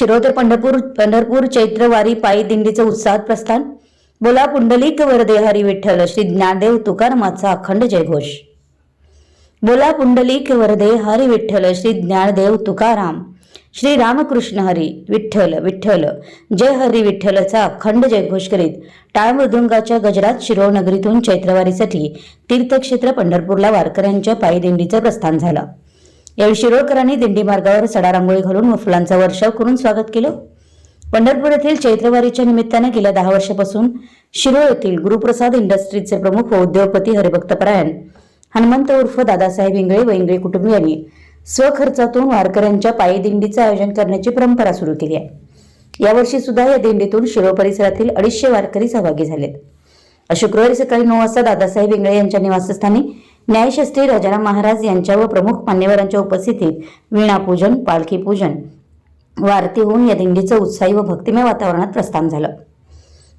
शिरोते पंढरपूर पंढरपूर चैत्रवारी पायी दिंडीचं उत्साहात प्रस्थान. बोला पुंडलिक वरदे हरी विठ्ठल श्री ज्ञानदेव तुकारामाचा अखंड जयघोष. बोला पुंडलिक वरदे हरी विठ्ठल श्री ज्ञानदेव तुकाराम. श्री रामकृष्ण हरी विठ्ठल विठ्ठल. जय हरी विठ्ठलचा अखंड जयघोष करीत टाळ मृदुंगाच्या गजरात शिरोळ नगरीतून चैत्रवारीसाठी तीर्थक्षेत्र पंढरपूरला वारकऱ्यांच्या पायी दिंडीचं प्रस्थान झालं. यावेळी शिरोळकरांनी दिंडी मार्गावर सडा रांगोळी घालून व फुलांचा वर्षाव करून स्वागत केलं. पंढरपूर येथील चैत्रवारीच्या निमित्तानं गेल्या दहा वर्षापासून शिरोळ येथील गुरुप्रसाद इंडस्ट्रीजचे प्रमुख व उद्योगपती हरिभक्तपरायण हनुमंत उर्फ दादासाहेब इंगळे व इंगळे कुटुंबियांनी स्वखर्चातून वारकऱ्यांच्या पायी दिंडीचं आयोजन करण्याची परंपरा सुरू केली आहे. यावर्षी सुद्धा या दिंडीतून शिरोळ परिसरातील अडीचशे वारकरी सहभागी झालेत. शुक्रवारी सकाळी नऊ वाजता दादासाहेब इंगळे यांच्या निवासस्थानी न्यायशास्त्री राजाराम महाराज यांच्या व प्रमुख मान्यवरांच्या उपस्थितीत वीणापूजन पालखी पूजन व आरती होऊन या दिंडीचं उत्साही व भक्तिमय वातावरणात प्रस्थान झालं.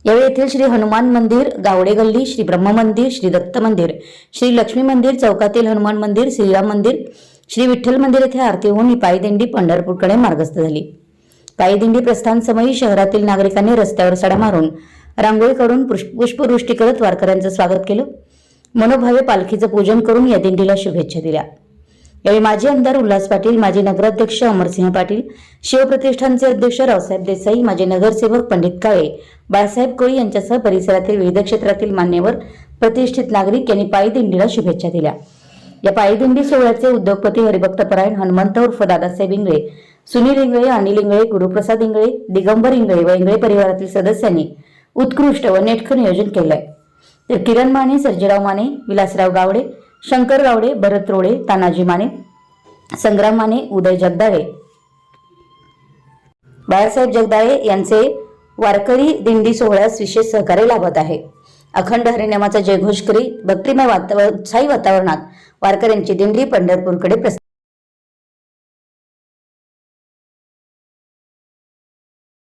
यावेळी येथील श्री हनुमान मंदिर गावडे गल्ली श्री ब्रह्म मंदिर श्री दत्त मंदिर श्री लक्ष्मी मंदिर चौकातील हनुमान मंदिर श्रीराम मंदिर श्री विठ्ठल मंदिर येथे आरती होऊन ही पायीदिंडी पंढरपूरकडे मार्गस्थ झाली. पायदिंडी प्रस्थानसमयी शहरातील नागरिकांनी रस्त्यावर सडा मारून रांगोळी काढून पुष्पवृष्टी करत वारकऱ्यांचं स्वागत केलं. मनोभावे पालखीचं पूजन करून या दिंडीला शुभेच्छा दिल्या. यावेळी माजी आमदार उल्हास पाटील माजी नगराध्यक्ष अमरसिंह पाटील शिवप्रतिष्ठानचे अध्यक्ष रावसाहेब देसाई माजी नगरसेवक पंडित काळे बाळासाहेब कोळी यांच्यासह परिसरातील विविध क्षेत्रातील मान्यवर प्रतिष्ठित नागरिक यांनी पायी दिंडीला शुभेच्छा दिल्या. या पायी दिंडी सोहळ्याचे उद्योगपती हरिभक्त परायण हनुमंत उर्फ दादासाहेब इंगळे सुनील इंगळे अनिल इंगळे गुरुप्रसाद इंगळे दिगंबर इंगळे व इंगळे परिवारातील सदस्यांनी उत्कृष्ट व नेटकं नियोजन केलंय. तर किरण माने सर्जेराव माने विलासराव गावडे शंकर गावडे भरत रोडे तानाजी माने संग्राम माने उदय जगदाळे. बाळासाहेब जगदाळे यांचे वारकरी दिंडी सोहळ्यास विशेष सहकार्य लाभत आहे. अखंड हरिनामाचा जयघोष करी भक्तिमय वातावरण उत्साही वातावरणात वारकऱ्यांची दिंडी पंढरपूरकडे प्रस्थान